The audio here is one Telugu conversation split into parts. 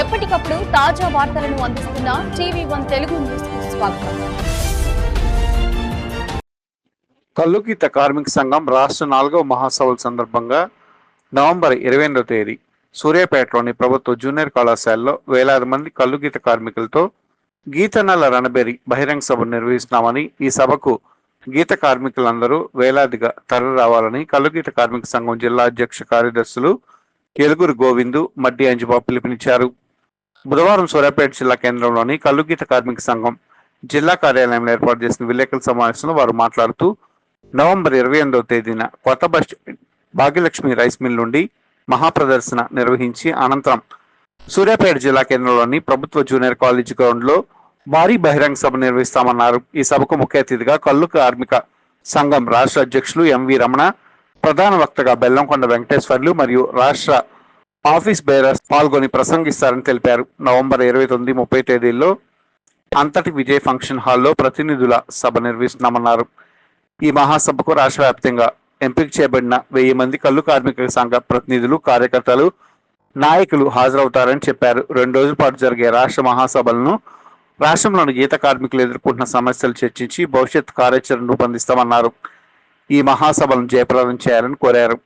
ఎప్పటికప్పుడు తాజా వార్తలను అందిస్తున్న టీవీ వన్ తెలుగు న్యూస్ స్వాగతం. కల్లుగీత కార్మిక సంఘం రాష్ట్ర నాలుగవ మహాసభల సందర్భంగా నవంబర్ ఇరవై ఎనిమిదవ తేదీ సూర్యాపేటలోని ప్రభుత్వ జూనియర్ కళాశాలలో వేలాది మంది కల్లుగీత కార్మికులతో గీతనల రణబేరి బహిరంగ సభ నిర్వహిస్తున్నామని ఈ సభకు గీత కార్మికులందరూ వేలాదిగా తరలి రావాలని కల్లుగీత కార్మిక సంఘం జిల్లా అధ్యక్ష కార్యదర్శులు ఎలుగురు గోవిందు మడ్డి అంజుబాబు పిలుపునిచ్చారు. బుధవారం సూర్యాపేట జిల్లా కేంద్రంలోని కల్లుగీత కార్మిక సంఘం జిల్లా కార్యాలయంలో ఏర్పాటు చేసిన విలేకరుల సమావేశంలో వారు మాట్లాడుతూ నవంబర్ ఇరవై ఎనిమిదవ తేదీన కొత్త బస్ భాగ్యలక్ష్మి రైస్ మిల్ నుండి మహాప్రదర్శన నిర్వహించి అనంతరం సూర్యాపేట జిల్లా కేంద్రంలోని ప్రభుత్వ జూనియర్ కాలేజ్ గ్రౌండ్లో భారీ బహిరంగ సభ నిర్వహిస్తామన్నారు. ఈ సభకు ముఖ్య అతిథిగా కల్లు కార్మిక సంఘం రాష్ట్ర అధ్యక్షులు ఎంవి రమణ ప్రధాన వక్తగా బెల్లంకొండ వెంకటేశ్వర్లు మరియు రాష్ట్ర ఆఫీస్ బేరర్స్ పాల్గొని ప్రసంగిస్తారని తెలిపారు. నవంబర్ ఇరవై తొమ్మిది ముప్పై తేదీల్లో అంతటి విజయ్ ఫంక్షన్ హాల్లో ప్రతినిధుల సభ నిర్వహిస్తున్నామన్నారు. ఈ మహాసభకు రాష్ట్ర వ్యాప్తంగా ఎంపిక చేయబడిన వెయ్యి మంది కళ్ళు కార్మిక సంఘ ప్రతినిధులు కార్యకర్తలు నాయకులు హాజరవుతారని చెప్పారు. రెండు రోజుల పాటు జరిగే రాష్ట్ర మహాసభలను రాష్ట్రంలోని గీత కార్మికులు ఎదుర్కొంటున్న సమస్యలు చర్చించి భవిష్యత్ కార్యాచరణ రూపొందిస్తామన్నారు. ఈ మహాసభలను జయప్రదం చేయాలని కోరారు.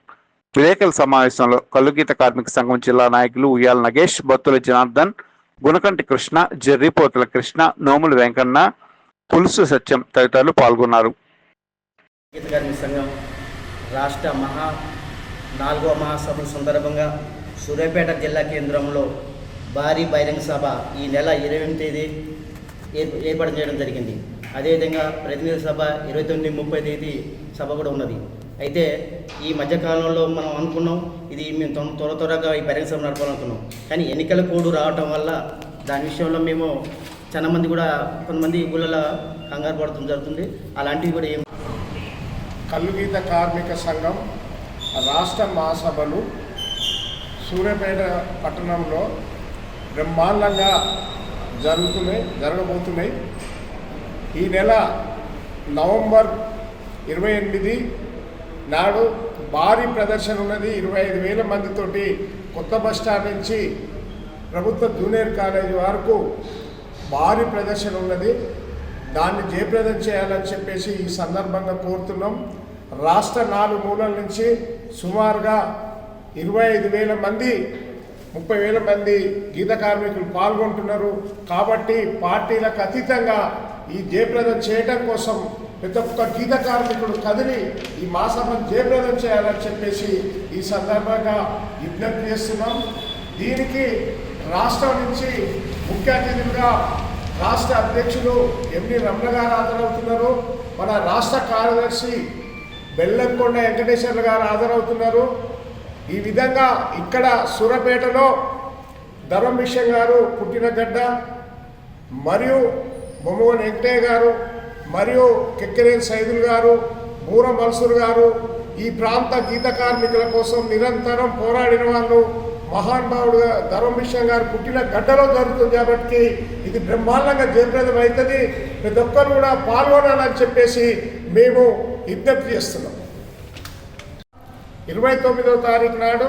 విలేకరుల సమావేశంలో కల్లుగీత కార్మిక సంఘం జిల్లా నాయకులు ఉయ్యాల నగేష్ బొత్తుల జనార్దన్ గుణకంటి కృష్ణ జర్రిపోతుల కృష్ణ నోముల వెంకన్న పులుసు సత్యం తదితరులు పాల్గొన్నారు. కార్మిక సంఘం రాష్ట్ర మహా నాలుగవ మహాసభ సందర్భంగా సూర్యాపేట జిల్లా కేంద్రంలో భారీ బహిరంగ సభ ఈ నెల ఇరవై ఎనిమిది తేదీ ఏర్పాటు చేయడం జరిగింది. అదేవిధంగా ప్రతినిధి సభ ఇరవై తొమ్మిది ముప్పై తేదీ సభ కూడా ఉన్నది. అయితే ఈ మధ్యకాలంలో మనం అనుకున్నాం ఇది మేము త్వర త్వరగా ఈ బహిరంగ సభ నడపాలనుకున్నాం. కానీ ఎన్నికల కోడ్ రావటం వల్ల దాని విషయంలో మేము చాలా మంది కూడా కొంతమంది గుళ్ళ కంగారు పడటం జరుగుతుంది. అలాంటివి కూడా ఏం కల్లుగీత కార్మిక సంఘం రాష్ట్ర మహాసభలు సూర్యాపేట పట్టణంలో బ్రహ్మాండంగా జరుగుతున్నాయి జరగబోతున్నాయి. ఈ నెల నవంబర్ ఇరవై ఎనిమిది నాడు భారీ ప్రదర్శన ఉన్నది. ఇరవై ఐదు వేల మందితోటి కొత్త బస్ స్టాండ్ నుంచి ప్రభుత్వ జూనియర్ కాలేజీ వరకు భారీ ప్రదర్శన ఉన్నది. దాన్ని జయప్రదం చేయాలని చెప్పేసి ఈ సందర్భంగా కోరుతున్నాం. రాష్ట్ర నాలుగు మూలల నుంచి సుమారుగా ఇరవై ఐదు వేల మంది ముప్పై వేల మంది గీత కార్మికులు పాల్గొంటున్నారు. కాబట్టి పార్టీలకు అతీతంగా ఈ జయప్రదం చేయడం కోసం ప్రతి ఒక్క గీత కార్మికుడు కదిలి ఈ మాసభను జయప్రదం చేయాలని చెప్పేసి ఈ సందర్భంగా విజ్ఞప్తి చేస్తున్నాం. దీనికి రాష్ట్రం నుంచి ముఖ్య అతిథులుగా రాష్ట్ర అధ్యక్షులు ఎండి రమణ గారు హాజరవుతున్నారు. మన రాష్ట్ర కార్యదర్శి బెల్లంకొండ వెంకటేశ్వర్లు గారు హాజరవుతున్నారు. ఈ విధంగా ఇక్కడ సూరపేటలో ధర్మ గారు పుట్టిన గడ్డ మరియు బొమ్మగోని వెంకటయ్య గారు మరియు కిక్కిరేని సైదులు గారు బూర మల్సూర్ గారు ఈ ప్రాంత గీత కార్మికుల కోసం నిరంతరం పోరాడిన వాళ్ళు మహానుభావుడుగా ధర్మ మిషన్ గారు పుట్టిన గడ్డలో జరుగుతుంది కాబట్టి ఇది బ్రహ్మాండంగా జయప్రదం అవుతుంది ప్రతి ఒక్కరు కూడా పాల్గొనాలని చెప్పేసి మేము విజ్ఞప్తి చేస్తున్నాం. ఇరవై తొమ్మిదవ తారీఖు నాడు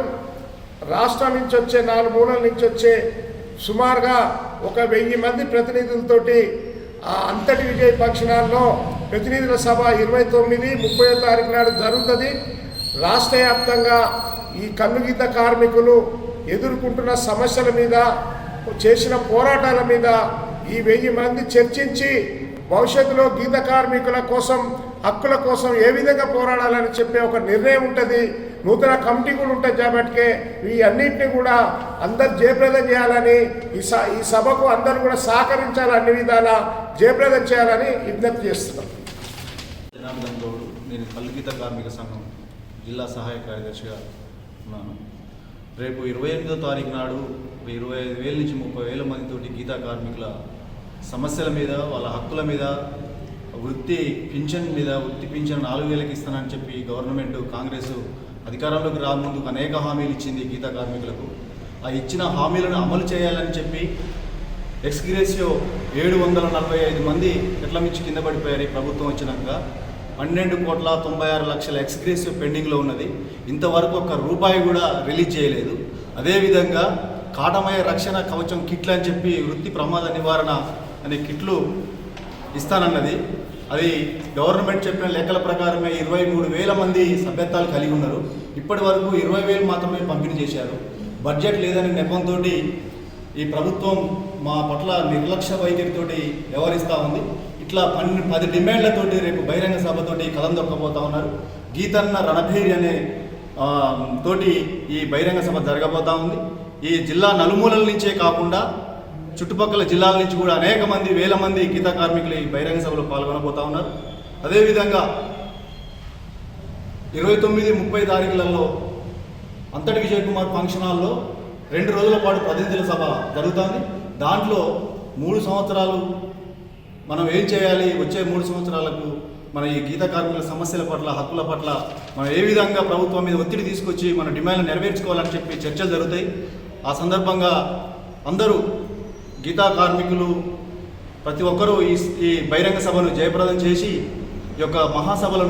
రాష్ట్రం నుంచి వచ్చే నాలుగు మూలల నుంచి వచ్చే సుమారుగా ఒక వెయ్యి మంది ప్రతినిధులతోటి ఆ అంతటి విజయ పక్షణాల్లో ప్రతినిధుల సభ ఇరవై తొమ్మిది ముప్పై తారీఖు నాడు జరుగుతుంది. రాష్ట్ర వ్యాప్తంగా ఈ కన్నుగీత కార్మికులు ఎదుర్కొంటున్న సమస్యల మీద చేసిన పోరాటాల మీద ఈ వెయ్యి మంది చర్చించి భవిష్యత్తులో గీత కార్మికుల కోసం హక్కుల కోసం ఏ విధంగా పోరాడాలని చెప్పే ఒక నిర్ణయం ఉంటుంది. నూతన కమిటీ కూడా ఉంటుంది కాబట్టి ఈ అన్నింటినీ కూడా అందరు జయప్రదం చేయాలని ఈ స ఈ సభకు అందరూ కూడా సహకరించాలి అన్ని విధాలా జయప్రదం చేయాలని విజ్ఞప్తి చేస్తున్నాం. జనార్దన్ గౌడ్ నేను పల్లిగీత కార్మిక సంఘం జిల్లా సహాయ కార్యదర్శిగా ఉన్నాను. రేపు ఇరవై ఎనిమిదో తారీఖు నాడు ఇరవై ఐదు వేల నుంచి ముప్పై వేల మందితోటి గీతా కార్మికుల సమస్యల మీద వాళ్ళ హక్కుల మీద వృత్తి పింఛన్ మీద వృత్తి పింఛన్ నాలుగు వేలకి ఇస్తానని చెప్పి గవర్నమెంట్ కాంగ్రెస్ అధికారంలోకి రాముందుకు అనేక హామీలు ఇచ్చింది గీత కార్మికులకు. ఆ ఇచ్చిన హామీలను అమలు చేయాలని చెప్పి ఎక్స్గ్రేసియో ఏడు వందల నలభై ఐదు మంది ఎట్ల మించి కింద పడిపోయారు ఈ ప్రభుత్వం వచ్చినాక. పన్నెండు కోట్ల తొంభై ఆరు లక్షల ఎక్స్గ్రేసియో పెండింగ్లో ఉన్నది. ఇంతవరకు ఒక రూపాయి కూడా రిలీజ్ చేయలేదు. అదేవిధంగా కాటమయ రక్షణ కవచం కిట్లు అని చెప్పి వృత్తి ప్రమాద నివారణ అనే కిట్లు ఇస్తానన్నది. అది గవర్నమెంట్ చెప్పిన లెక్కల ప్రకారమే ఇరవై మూడు వేల మంది సభ్యత్వాలు కలిగి ఉన్నారు. ఇప్పటి వరకు ఇరవై వేలు మాత్రమే పంపిణీ చేశారు. బడ్జెట్ లేదని నెపంతో ఈ ప్రభుత్వం మా పట్ల నిర్లక్ష్య వైఖరితోటి వ్యవహరిస్తూ ఉంది. ఇట్లా పన్నెండు పది డిమాండ్లతోటి రేపు బహిరంగ సభతోటి కలం దొక్కబోతా ఉన్నారు. గీతన్న రణభేరి అనే తోటి ఈ బహిరంగ సభ జరగబోతా ఉంది. ఈ జిల్లా నలుమూలల నుంచే కాకుండా చుట్టుపక్కల జిల్లాల నుంచి కూడా అనేక మంది వేల మంది గీత కార్మికులు ఈ బహిరంగ సభలో పాల్గొనబోతా ఉన్నారు. అదేవిధంగా ఇరవై తొమ్మిది ముప్పై తారీఖులలో అంతటి విజయ్ కుమార్ ఫంక్షన్ హాల్లో రెండు రోజుల పాటు ప్రతినిధుల సభ జరుగుతుంది. దాంట్లో మూడు సంవత్సరాలు మనం ఏం చేయాలి వచ్చే మూడు సంవత్సరాలకు మన ఈ గీత కార్మికుల సమస్యల పట్ల హక్కుల పట్ల మనం ఏ విధంగా ప్రభుత్వం మీద ఒత్తిడి తీసుకొచ్చి మన డిమాండ్లు నెరవేర్చుకోవాలని చెప్పి చర్చలు జరుగుతాయి. ఆ సందర్భంగా అందరూ గీతా కార్మికులు ప్రతి ఒక్కరూ ఈ ఈ బహిరంగ సభను జయప్రదం చేసి ఈ యొక్క మహాసభలను